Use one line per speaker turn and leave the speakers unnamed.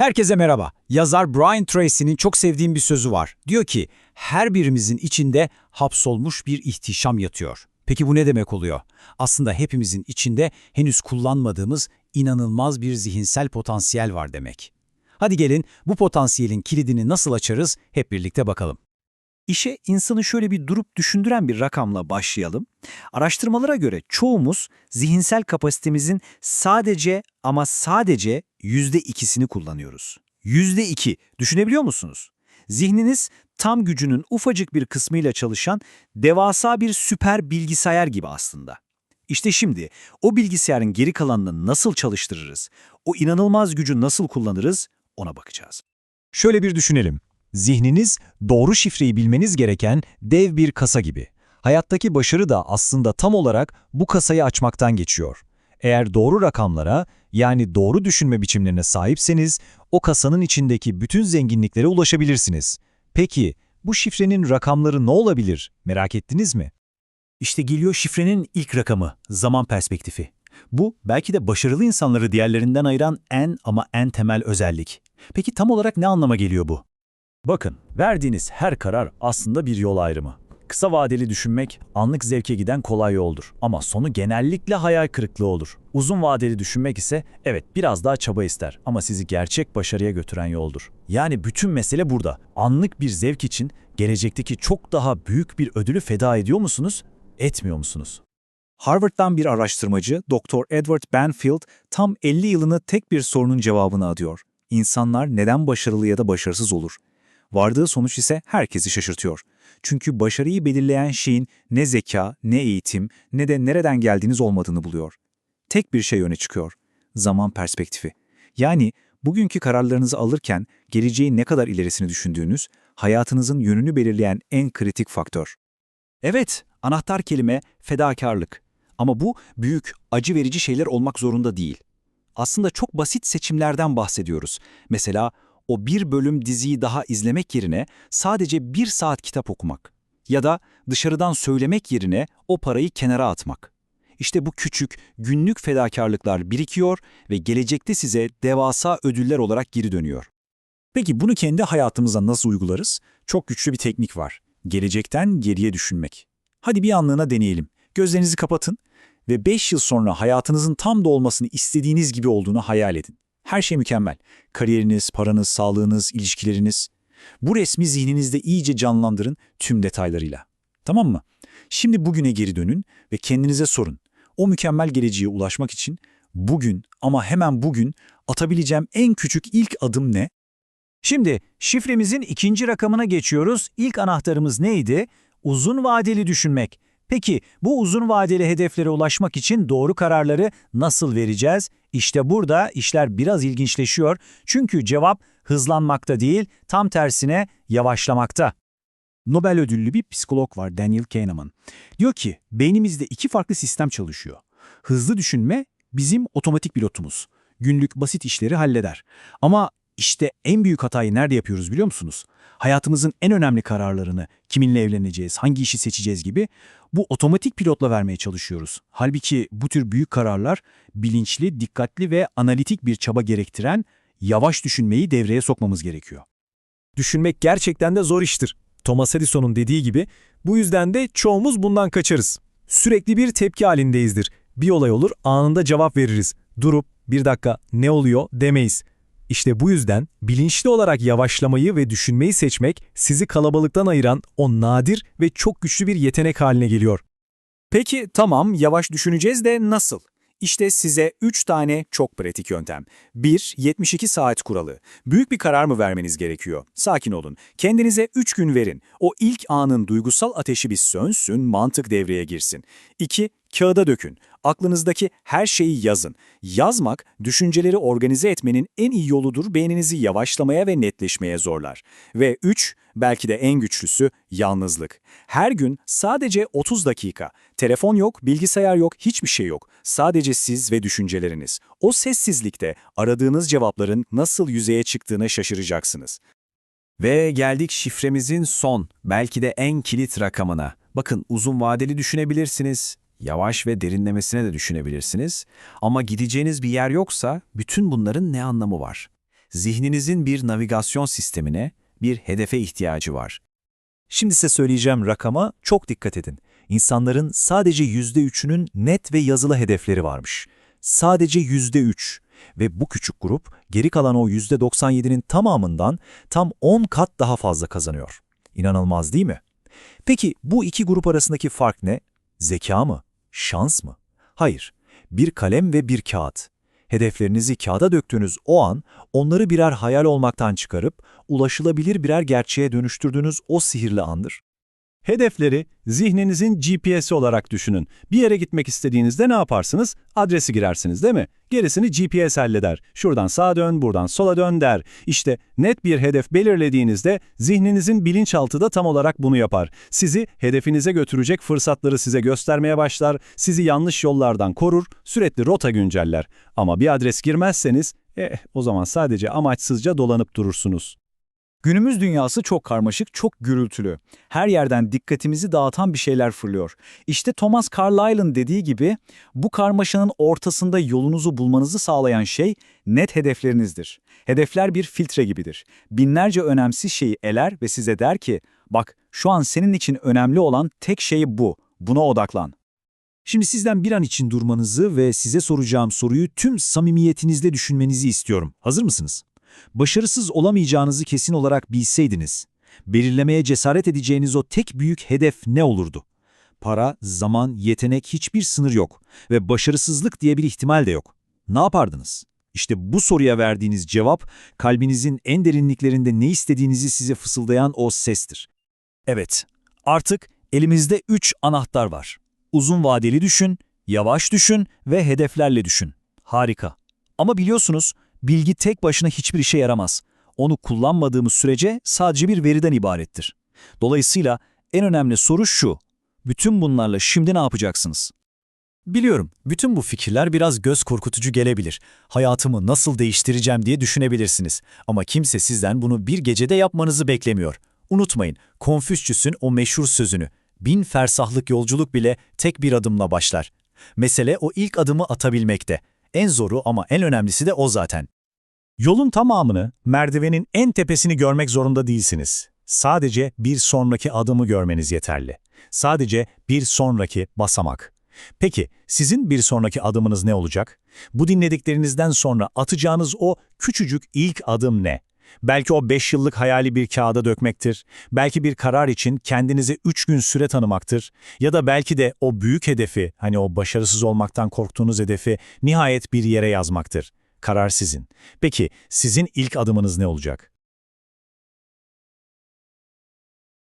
Herkese merhaba. Yazar Brian Tracy'nin çok sevdiğim bir sözü var. Diyor ki, her birimizin içinde hapsolmuş bir ihtişam yatıyor. Peki bu ne demek oluyor? Aslında hepimizin içinde henüz kullanmadığımız inanılmaz bir zihinsel potansiyel var demek. Hadi gelin bu potansiyelin kilidini nasıl açarız hep birlikte bakalım.
İşe insanı şöyle bir durup düşündüren bir rakamla başlayalım. Araştırmalara göre çoğumuz zihinsel kapasitemizin sadece ama sadece yüzde ikisini kullanıyoruz. Yüzde iki. Düşünebiliyor musunuz? Zihniniz tam gücünün ufacık bir kısmıyla çalışan devasa bir süper bilgisayar gibi aslında. İşte şimdi o bilgisayarın geri kalanını nasıl çalıştırırız, o inanılmaz gücü nasıl kullanırız ona bakacağız.
Şöyle bir düşünelim. Zihniniz doğru şifreyi bilmeniz gereken dev bir kasa gibi. Hayattaki başarı da aslında tam olarak bu kasayı açmaktan geçiyor. Eğer doğru rakamlara, yani doğru düşünme biçimlerine sahipseniz, o kasanın içindeki bütün zenginliklere ulaşabilirsiniz. Peki, bu şifrenin rakamları ne olabilir? Merak ettiniz mi?
İşte geliyor şifrenin ilk rakamı, zaman perspektifi. Bu belki de başarılı insanları diğerlerinden ayıran en ama en temel özellik. Peki tam olarak ne anlama geliyor bu? Bakın, verdiğiniz her karar aslında bir yol ayrımı. Kısa vadeli düşünmek anlık zevke giden kolay yoldur ama sonu genellikle hayal kırıklığı olur. Uzun vadeli düşünmek ise evet biraz daha çaba ister ama sizi gerçek başarıya götüren yoldur. Yani bütün mesele burada. Anlık bir zevk için gelecekteki çok daha büyük bir ödülü feda ediyor musunuz, etmiyor musunuz? Harvard'dan bir araştırmacı Dr. Edward Banfield tam 50 yılını tek bir sorunun cevabını adıyor. İnsanlar neden başarılı ya da başarısız olur? Vardığı sonuç ise herkesi şaşırtıyor. Çünkü başarıyı belirleyen şeyin ne zeka, ne eğitim, ne de nereden geldiğiniz olmadığını buluyor. Tek bir şey öne çıkıyor. Zaman perspektifi. Yani bugünkü kararlarınızı alırken geleceğin ne kadar ilerisini düşündüğünüz, hayatınızın yönünü belirleyen en kritik faktör. Evet, anahtar kelime fedakarlık. Ama bu büyük, acı verici şeyler olmak zorunda değil. Aslında çok basit seçimlerden bahsediyoruz. Mesela o bir bölüm diziyi daha izlemek yerine sadece bir saat kitap okumak. Ya da dışarıdan söylemek yerine o parayı kenara atmak. İşte bu küçük, günlük fedakarlıklar birikiyor ve gelecekte size devasa ödüller olarak geri dönüyor. Peki bunu kendi hayatımıza nasıl uygularız? Çok güçlü bir teknik var. Gelecekten geriye düşünmek. Hadi bir anlığına deneyelim. Gözlerinizi kapatın ve 5 yıl sonra hayatınızın tam da olmasını istediğiniz gibi olduğunu hayal edin. Her şey mükemmel. Kariyeriniz, paranız, sağlığınız, ilişkileriniz. Bu resmi zihninizde iyice canlandırın tüm detaylarıyla. Tamam mı? Şimdi bugüne geri dönün ve kendinize sorun. O mükemmel geleceğe ulaşmak için bugün ama hemen bugün atabileceğim en küçük ilk adım ne?
Şimdi şifremizin ikinci rakamına geçiyoruz. İlk anahtarımız neydi? Uzun vadeli düşünmek. Peki bu uzun vadeli hedeflere ulaşmak için doğru kararları nasıl vereceğiz? İşte burada işler biraz ilginçleşiyor. Çünkü cevap hızlanmakta değil, tam tersine yavaşlamakta.
Nobel ödüllü bir psikolog var Daniel Kahneman. Diyor ki beynimizde iki farklı sistem çalışıyor. Hızlı düşünme bizim otomatik pilotumuz. Günlük basit işleri halleder. Ama işte en büyük hatayı nerede yapıyoruz biliyor musunuz? Hayatımızın en önemli kararlarını, kiminle evleneceğiz, hangi işi seçeceğiz gibi bu otomatik pilotla vermeye çalışıyoruz. Halbuki bu tür büyük kararlar bilinçli, dikkatli ve analitik bir çaba gerektiren yavaş düşünmeyi devreye sokmamız gerekiyor.
Düşünmek gerçekten de zor iştir. Thomas Edison'un dediği gibi, bu yüzden de çoğumuz bundan kaçarız. Sürekli bir tepki halindeyizdir. Bir olay olur, anında cevap veririz. Durup, bir dakika ne oluyor demeyiz. İşte bu yüzden bilinçli olarak yavaşlamayı ve düşünmeyi seçmek sizi kalabalıktan ayıran o nadir ve çok güçlü bir yetenek haline geliyor.
Peki tamam yavaş düşüneceğiz de nasıl? İşte size 3 tane çok pratik yöntem. 1. 72 saat kuralı. Büyük bir karar mı vermeniz gerekiyor? Sakin olun. Kendinize 3 gün verin. O ilk anın duygusal ateşi bir sönsün, mantık devreye girsin. 2. Kağıda dökün. Aklınızdaki her şeyi yazın. Yazmak, düşünceleri organize etmenin en iyi yoludur beyninizi yavaşlamaya ve netleşmeye zorlar. Ve 3, belki de en güçlüsü, yalnızlık. Her gün sadece 30 dakika. Telefon yok, bilgisayar yok, hiçbir şey yok. Sadece siz ve düşünceleriniz. O sessizlikte aradığınız cevapların nasıl yüzeye çıktığına şaşıracaksınız.
Ve geldik şifremizin son, belki de en kilit rakamına. Bakın uzun vadeli düşünebilirsiniz, yavaş ve derinlemesine de düşünebilirsiniz. Ama gideceğiniz bir yer yoksa bütün bunların ne anlamı var?
zihninizin bir navigasyon sistemine, bir hedefe ihtiyacı var. Şimdi size söyleyeceğim rakama çok dikkat edin. İnsanların sadece %3'ünün net ve yazılı hedefleri varmış. Sadece %3. Ve bu küçük grup geri kalan o %97'nin tamamından tam 10 kat daha fazla kazanıyor. İnanılmaz değil mi? Peki bu iki grup arasındaki fark ne? Zeka mı? Şans mı? Hayır. Bir kalem ve bir kağıt. Hedeflerinizi kağıda döktüğünüz o an onları birer hayal olmaktan çıkarıp ulaşılabilir birer gerçeğe dönüştürdüğünüz o sihirli andır.
Hedefleri zihninizin GPS'i olarak düşünün. Bir yere gitmek istediğinizde ne yaparsınız? Adresi girersiniz değil mi? Gerisini GPS halleder. Şuradan sağa dön, buradan sola dön der. İşte net bir hedef belirlediğinizde zihninizin bilinçaltı da tam olarak bunu yapar. Sizi hedefinize götürecek fırsatları size göstermeye başlar, sizi yanlış yollardan korur, sürekli rota günceller. Ama bir adres girmezseniz, eh o zaman sadece amaçsızca dolanıp durursunuz.
Günümüz dünyası çok karmaşık, çok gürültülü. Her yerden dikkatimizi dağıtan bir şeyler fırlıyor. İşte Thomas Carlyle'ın dediği gibi bu karmaşanın ortasında yolunuzu bulmanızı sağlayan şey net hedeflerinizdir. Hedefler bir filtre gibidir. Binlerce önemsiz şeyi eler ve size der ki, bak şu an senin için önemli olan tek şey bu, buna odaklan.
Şimdi sizden bir an için durmanızı ve size soracağım soruyu tüm samimiyetinizle düşünmenizi istiyorum. Hazır mısınız? Başarısız olamayacağınızı kesin olarak bilseydiniz, belirlemeye cesaret edeceğiniz o tek büyük hedef ne olurdu? Para, zaman, yetenek hiçbir sınır yok ve başarısızlık diye bir ihtimal de yok. Ne yapardınız? İşte bu soruya verdiğiniz cevap, kalbinizin en derinliklerinde ne istediğinizi size fısıldayan o sestir. Evet, artık elimizde üç anahtar var. Uzun vadeli düşün, yavaş düşün ve hedeflerle düşün. Harika. Ama biliyorsunuz, bilgi tek başına hiçbir işe yaramaz. Onu kullanmadığımız sürece sadece bir veriden ibarettir. Dolayısıyla en önemli soru şu. Bütün bunlarla şimdi ne yapacaksınız? Biliyorum, bütün bu fikirler biraz göz korkutucu gelebilir. Hayatımı nasıl değiştireceğim diye düşünebilirsiniz. Ama kimse sizden bunu bir gecede yapmanızı beklemiyor. Unutmayın, Konfüçyüs'ün o meşhur sözünü. Bin fersahlık yolculuk bile tek bir adımla başlar. Mesele o ilk adımı atabilmekte. En zoru ama en önemlisi de o zaten.
Yolun tamamını, merdivenin en tepesini görmek zorunda değilsiniz. Sadece bir sonraki adımı görmeniz yeterli. Sadece bir sonraki basamak. Peki, sizin bir sonraki adımınız ne olacak? Bu dinlediklerinizden sonra atacağınız o küçücük ilk adım ne? Belki o 5 yıllık hayali bir kağıda dökmektir. Belki bir karar için kendinize 3 gün süre tanımaktır. Ya da belki de o büyük hedefi, hani o başarısız olmaktan korktuğunuz hedefi nihayet bir yere yazmaktır. Karar sizin. Peki sizin ilk adımınız ne olacak?